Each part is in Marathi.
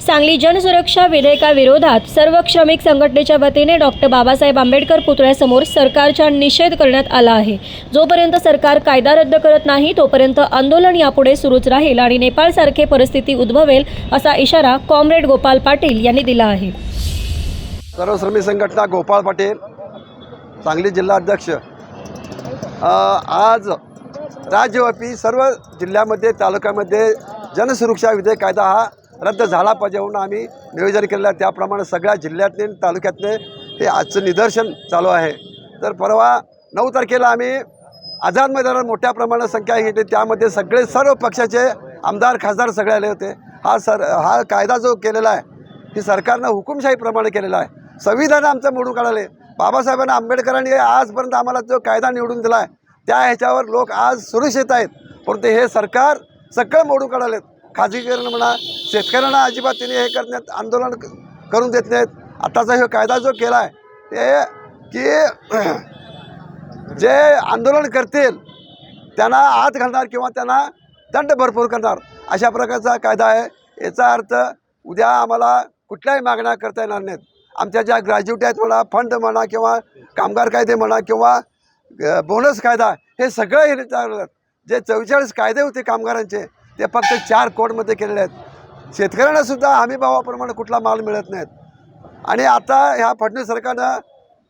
सांगली जनसुरक्षा विधेयकाविरोधात सर्व श्रमिक संघटनेच्या वतीने डॉक्टर बाबासाहेब आंबेडकर पुतळ्यासमोर सरकारचा निषेध करण्यात आला आहे. जोपर्यंत सरकार कायदा रद्द करत नाही तोपर्यंत आंदोलन यापुढे सुरूच राहील आणि नेपाळसारखे परिस्थिती उद्भवेल असा इशारा कॉम्रेड गोपाल पाटील यांनी दिला आहे. सर्व श्रमिक संघटना गोपाळ पाटील सांगली जिल्हा अध्यक्ष आज राज्यव्यापी सर्व जिल्ह्यामध्ये तालुक्यामध्ये जनसुरक्षा विधेयक कायदा हा रद्द झाला पाहिजे म्हणून आम्ही नियोजन केलेलं आहे. त्याप्रमाणे सगळ्या जिल्ह्यातले तालुक्यातले हे आजचं निदर्शन चालू आहे. तर परवा नऊ तारखेला आम्ही आझाद मैदानावर मोठ्या प्रमाणात संख्या घेतली. त्यामध्ये सगळे सर्व पक्षाचे आमदार खासदार सगळे आले होते. हा सर हा कायदा जो केलेला आहे ही सरकारनं हुकुमशाहीप्रमाणे केलेला आहे. संविधान आमचं मोडून काढले बाबासाहेबांना आंबेडकरांनी आजपर्यंत आम्हाला जो कायदा निवडून दिला आहे त्या ह्याच्यावर लोक आज सुरक्षित आहेत. परंतु हे सरकार सगळं मोडून काढालेत खाजगीकरण म्हणा शेतकऱ्यांना अजिबात त्यांनी हे करण्यात आंदोलन करून देत नाहीत. आताचा हे कायदा जो केला आहे ते की जे आंदोलन करतील त्यांना आत घालणार किंवा त्यांना दंड भरपूर करणार अशा प्रकारचा कायदा आहे. याचा अर्थ उद्या आम्हाला कुठल्याही मागण्या करता येणार नाहीत. आमच्या ज्या ग्रॅज्युएट आहेत म्हणा फंड म्हणा किंवा कामगार कायदे म्हणा किंवा बोनस कायदा हे सगळं हे चाललं जे चव्वेचाळीस कायदे होते कामगारांचे ते फक्त चार कोडमध्ये केलेले आहेत. शेतकऱ्यांना सुद्धा हमी भावाप्रमाणे कुठला माल मिळत नाहीत. आणि आता ह्या फडणवीस सरकारनं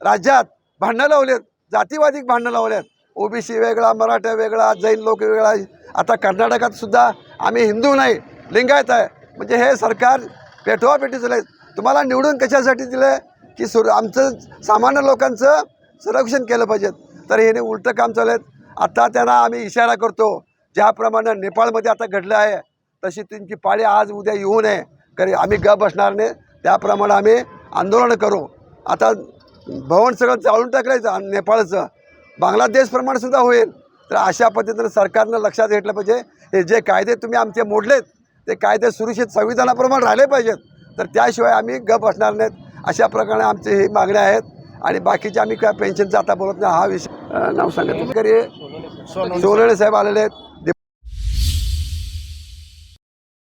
राज्यात भांडणं लावलेत जातीवादी भांडणं लावलेत. ओबीसी वेगळा मराठा वेगळा जैन लोक वेगळा. आता कर्नाटकात सुद्धा आम्ही हिंदू नाही लिंगायत आहे. म्हणजे हे सरकार पेटवापेटी झाले तुम्हाला निवडून कशासाठी दिलं की सुर आमचं सामान्य लोकांचं संरक्षण केलं पाहिजेत. तर हे उलटं काम चालू आहेत आता त्यांना आम्ही इशारा करतो. ज्याप्रमाणे नेपाळमध्ये आता घडलं आहे तशी त्यांची पाळी आज उद्या येऊ नये. कारण आम्ही ग बसणार नाही. त्याप्रमाणे आम्ही आंदोलन करू. आता भवन सगळं जाळून टाकलं नेपाळचं. बांगलादेशप्रमाणे सुद्धा होईल. तर अशा पद्धतीनं सरकारनं लक्षात घेतलं पाहिजे. हे जे कायदे तुम्ही आमचे मोडलेत ते कायदे सुरक्षित संविधानाप्रमाणे राहिले पाहिजेत. तर त्याशिवाय आम्ही गप असणार नाहीत. अशा प्रकारे आमचे हे मागण्या आहेत. आणि बाकीचे आम्ही काय पेन्शनचं आता बोलत नाही हा विषय नाव सांगत सोनवणे साहेब आलेले आहेत.